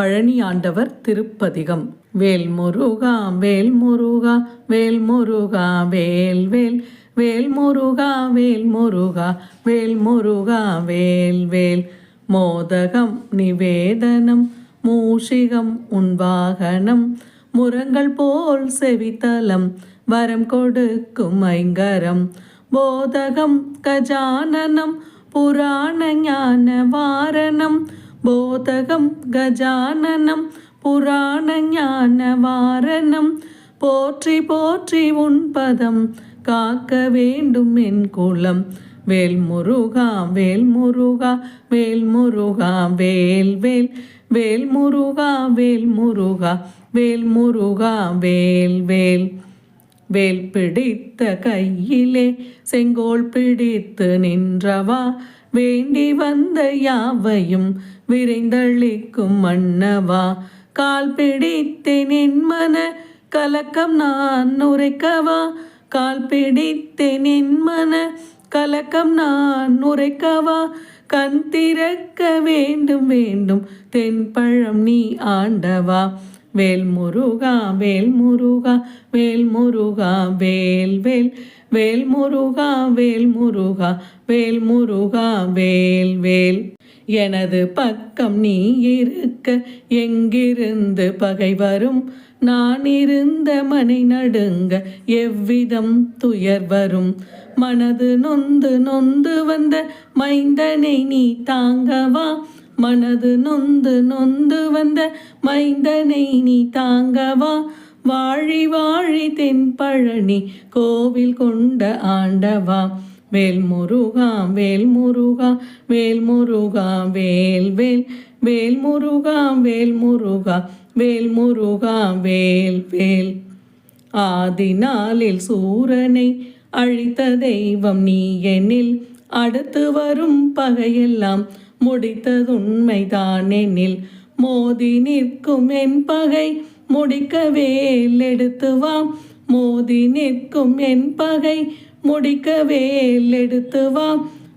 பழனி ஆண்டவர் திருப்பதிகம். வேல் முருகா வேல் முருகா வேல் முருகா வேல் வேல் வேல் முருகா வேல் முருகா வேல் முருகா வேல் வேல். மோதகம் நிவேதனம் மூஷிகம் உன்வாகனம் முரங்கள் போல் செவித்தலம் வரம் கொடுக்கும் ஐங்கரம். போதகம் கஜானனம் புராண ஞான வாரணம் போதகம் கஜானனம் புராண ஞான வாரணம் போற்றி போற்றி உன் பதம் காக்க வேண்டும் என் குலம். வேல் முருகா வேல் முருகா வேல் முருகா வேல் வேல். வேல் முருகா வேல் முருகா வேல் முருகா வேல் வேல். வேல் பிடித்த கையிலே செங்கோல் பிடித்து நின்றவா? வேண்டி வந்த யாவையும் விரைந்தளிக்கும் மன்னவா? கால் பிடித்தேன் என் மன கலக்கம் நான் உரைக்கவா? கால் பிடித்தேன் என் மன கலக்கம் நான் உரைக்கவா? கண் திறக்க வேண்டும் வேண்டும். தென்பழம் நீ ஆண்டவா? வேல் முருகா வேல் முருகா வேல் முருகா வேல் வேல் வேல் முருகா வேல் முருகா வேல் முருகா வேல் வேல். எனது பக்கம் நீ இருக்க எங்கிருந்து பகை வரும்? நான் இருந்த மனை நடுங்க எவ்விதம் துயர் வரும்? மனது நொந்து நொந்து வந்த மைந்தனை நீ தாங்கவா? மனது நொந்து நொந்து வந்த மைந்தனை நீ தாங்கவா? வாழி வாழி தென்பழனி கோவில் கொண்ட ஆண்டவா. வேல் முருகா வேல் முருகா வேல் முருகா வேல் வேல் வேல் முருகா வேல் முருகா வேல் முருகா வேல் வேல். ஆதி நாளில் சூரனை அழித்த தெய்வம் நீ எனில் அடுத்து வரும் பகையெல்லாம் முடித்ததுண்மைதானெனில் மோதி நிற்கும் என் பகை முடிக்க வேல் மோதி நிற்கும் என் பகை முடிக்க வேல்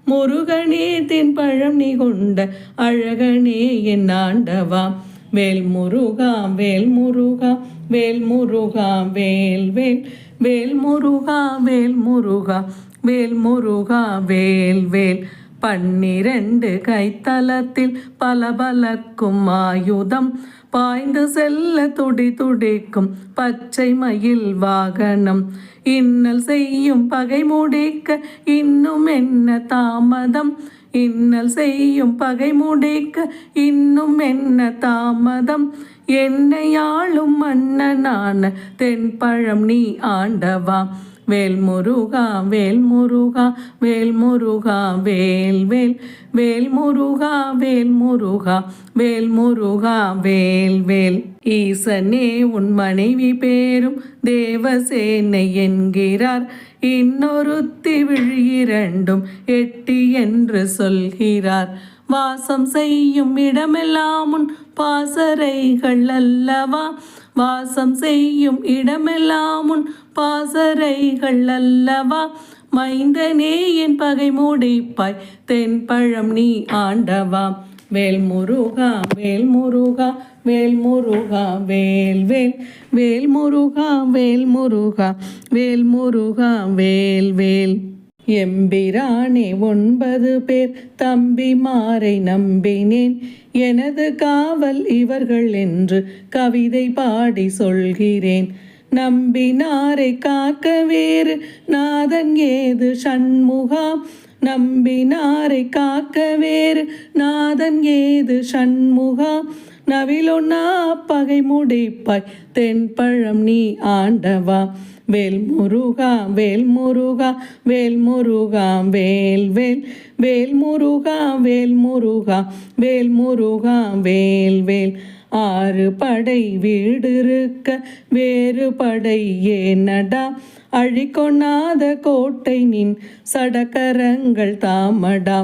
முருகனே தென் பழம் நீ கொண்ட அழகனே என் ஆண்டவா. வேல் முருகா வேல் முருகா வேல் முருகா வேல் வேல் வேல் முருகா வேல் முருகா வேல் முருகா வேல் வேல். பன்னிரண்டு கைத்தலத்தில் பலபலக்கும் ஆயுதம் பாய்ந்து செல்ல துடி துடிக்கும் பச்சை மயில் வாகனம். இன்னல் செய்யும் பகை முடிக்க இன்னும் என்ன தாமதம்? இன்னல் செய்யும் பகை முடிக்க இன்னும் என்ன தாமதம்? என்னை ஆளும் மன்னனான தென்பழம் நீ ஆண்டவா. வேல் முருகா வேல் முருகா வேல் முருகா வேல் வேல் வேல் முருகா வேல் முருகா வேல். முருகா வேல் வேல் ஈசனே உன் மனைவி பேரும் தேவசேனை என்கிறார். இன்னொருத்தி விழிரண்டும் எட்டி என்று சொல்கிறார். வாசம் செய்யும் இடமெல்லாம் உன் பாசறைகள் அல்லவா? வாசம் செய்யும் இடமெல்லாம் உன் பாசறைகள் அல்லவா? மைந்தனே என் பகை மூடிப்பாய். தென்பழம் நீ ஆண்டவா. வேல் முருகா வேல் முருகா வேல் முருகா வேல் வேல் வேல் முருகா வேல் முருகா வேல் முருகா வேல் வேல். எம்பிரானே ஒன்பது பேர் தம்பிமாரை நம்பினேன். எனது காவல் இவர்கள் என்று கவிதை பாடி சொல்கிறேன். நம்பினாரை காக்க வேறு நாதன் ஏது சண்முகா நம்பினாரை காக்க வேறு நாதன் ஏது சண்முகா நவிலொன்னா பகை முடிப்பாய். தென்பழம் நீ ஆண்டவா. வேல் முருகா வேல் முருகா வேல் முருகா வேல் வேல் வேல் முருகா வேல் முருகா வேல் முருகா வேல் வேல். ஆறு படை வீடு இருக்க வேறு படை ஏனடா. அழிக்கொண்ணாத கோட்டை நின் சடக்கரங்கள் தாமடா.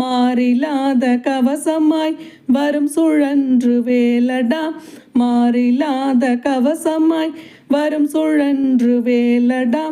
மாறிலாத கவசமாய் வரும் சுழன்று வேலடா. மாறிலாத கவசமாய் வரும் சுழன்று வேலடா.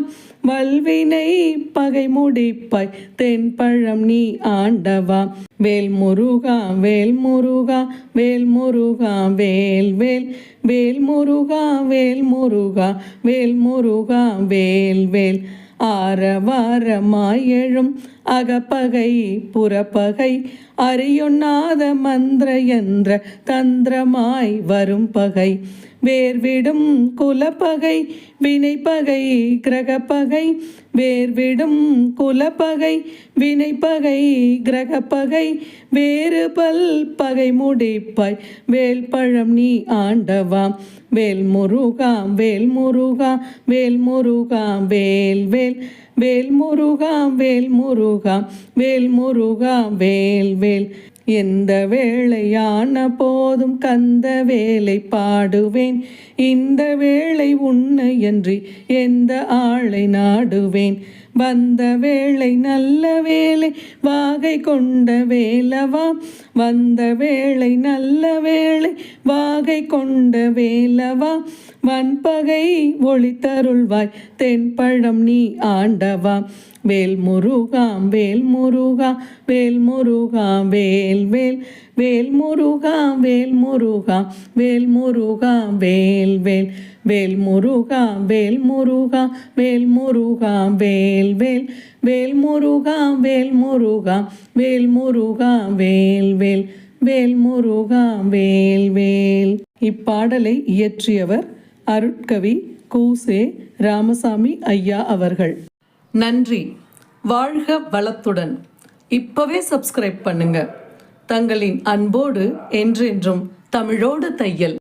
வல்வினை பகை முடிப்பாய் தென்பழம் நீ ஆண்டவா. வேல் முருகா வேல் முருகா வேல் முருகா வேல். வேல் வேல் முருகா வேல் முருகா வேல். முருகா வேல் வேல் ஆரவாரமாயெழும் அகப்பகை புறப்பகை அறியொண்ணாத மந்திர என்ற தந்திரமாய் வரும் பகை. வேர்விடும் குலப்பகை வினைப்பகை கிரகப்பகை. வேர்விடும் குலப்பகை வினைப்பகை கிரகப்பகை. வேறு பல் பகை முடிப்பாய் வேல் பழம் நீ ஆண்டவாம் வேல் முருகாம் வேல் முருகா வேல் முருகா வேல் வேல் வேல் முருகா வேல் முருகா வேல் முருகா வேல். வேல் எந்த வேளையான போதும் கந்த வேலை பாடுவேன். இந்த வேளை உன்னையன்றி எந்த ஆளை நாடுவேன்? வந்த வேளை நல்ல வேலை வாகை கொண்ட வேலவா? வந்த வேளை நல்ல வேளை வாகை கொண்ட வேலவா? வன்பகை ஒளித்தருள்வாய். தென்பழம் நீ ஆண்டவா. வேல் முருகாம் வேல் முருகா வேல் முருகா வேல் வேல் வேல் முருகா வேல் முருகா வேல் முருகா வேல் வேல் வேல் முருகா வேல் முருகா வேல் முருகா வேல் வேல் வேல் முருகா வேல் முருகா வேல் முருகா வேல் வேல் வேல் முருகா வேல் வேல். இப்பாடலை இயற்றியவர் அருட்கவி கூசே ராமசாமி ஐயா அவர்கள். நன்றி. வாழ்க வளத்துடன். இப்பவே சப்ஸ்கிரைப் பண்ணுங்க. தங்களின் அன்போடு என்றென்றும் தமிழோடு தையல்.